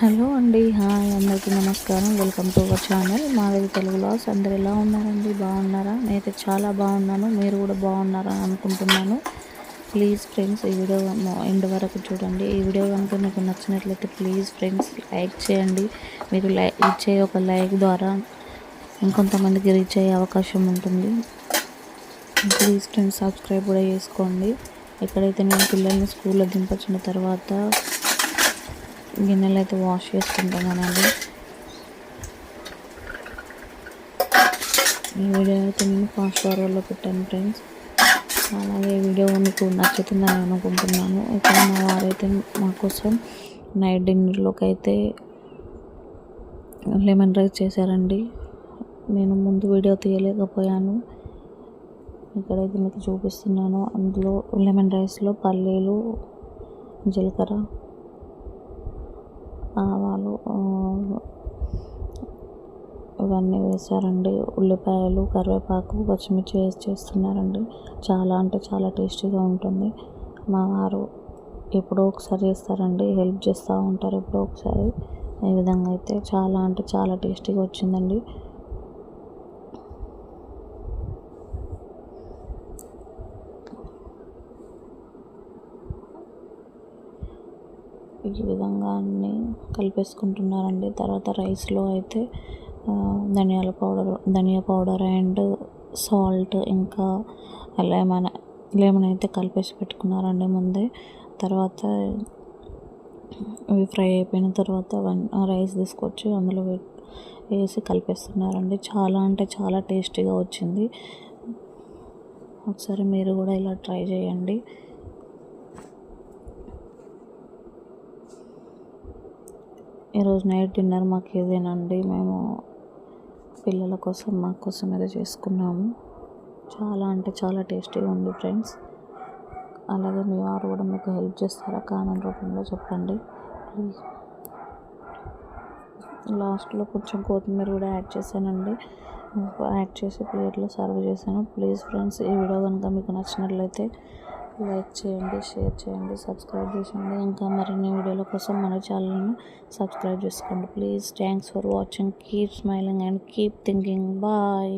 Hello అండి hi అందరికీ నమస్కారం. Welcome to our channel. Madhavi Telugu loss అందరు ఎలా ఉన్నారండి? బాగున్నారా? నేనైతే చాలా బాగున్నాను. మీరు కూడా బాగున్నారా అనుకుంటున్నాను. ప్లీజ్ ఫ్రెండ్స్ ఈ వీడియో ఎండ్ వరకు చూడండి. ఈ వీడియో కనుక మీకు నచ్చినట్లయితే ప్లీజ్ ఫ్రెండ్స్ లైక్ చేయండి. మీరు లైక్ ఇచ్చే ఒక లైక్ ద్వారా ఇంకొంతమందికి రీచ్ అయ్యే అవకాశం ఉంటుంది. ప్లీజ్ ఫ్రెండ్స్ సబ్స్క్రైబ్ కూడా చేసుకోండి. ఎక్కడైతే నేను పిల్లల్ని స్కూల్లో దింపచ్చిన తర్వాత గిన్నెలు అయితే వాష్ చేసుకుంటున్నానండి ఈ వీడియో అయితే నేను ఫాస్ట్ ఫార్వర్డ్లో పెట్టాను ఫ్రెండ్స్ అలాగే వీడియో మీకు నచ్చుతుందని అనుకుంటున్నాను. ఇక్కడ మా వారైతే మా కోసం నైట్ డిన్నర్లోకి అయితే లెమన్ రైస్ చేశారండి. నేను ముందు వీడియో తీయలేకపోయాను. ఇక్కడైతే మీకు చూపిస్తున్నాను. అందులో లెమన్ రైస్లో పల్లీలు జీలకర్ర ఆవాలు ఇవన్నీ వేశారండి. ఉల్లిపాయలు కరివేపాకు పచ్చిమిర్చి వేసి చేస్తున్నారండి. చాలా అంటే చాలా టేస్టీగా ఉంటుంది. మా వారు ఎప్పుడో ఒకసారి చేస్తారండి. హెల్ప్ చేస్తూ ఉంటారు ఎప్పుడో ఒకసారి. ఈ విధంగా అయితే చాలా అంటే చాలా టేస్టీగా వచ్చిందండి. ఈ విధంగా అన్నీ కలిపేసుకుంటున్నారండి. తర్వాత రైస్లో అయితే ధనియాల పౌడర్ ధనియా పౌడర్ అండ్ సాల్ట్ ఇంకా లెమన్ లెమన్ అయితే కలిపేసి పెట్టుకున్నారండి ముందే. తర్వాత ఇవి ఫ్రై అయిపోయిన తర్వాత రైస్ తీసుకొచ్చి అందులో వేసి కలిపేస్తున్నారండి. చాలా అంటే చాలా టేస్టీగా వచ్చింది. ఒకసారి మీరు కూడా ఇలా ట్రై చేయండి. ఈరోజు నైట్ డిన్నర్ మాకు ఇదేనండి. మేము పిల్లల కోసం మా కోసం ఏదో చేసుకున్నాము. చాలా అంటే చాలా టేస్టీగా ఉంది ఫ్రెండ్స్. అలాగే మీ వారు కూడా మీకు హెల్ప్ చేస్తారా కామెంట్ రూపంలో చెప్పండి. ప్లీజ్. లాస్ట్లో కొంచెం కొత్తిమీర కూడా యాడ్ చేశానండి. యాడ్ చేసి ప్లేట్లో సర్వ్ చేశాను. ప్లీజ్ ఫ్రెండ్స్ ఈ వీడియో కనుక మీకు నచ్చినట్లయితే లైక్ చేయండి షేర్ చేయండి సబ్స్క్రైబ్ చేయండి ఇంకా మరిన్ని వీడియోల కోసం మన ఛానల్ను సబ్స్క్రైబ్ చేసుకోండి. Please thanks for watching. Keep smiling and keep thinking. Bye.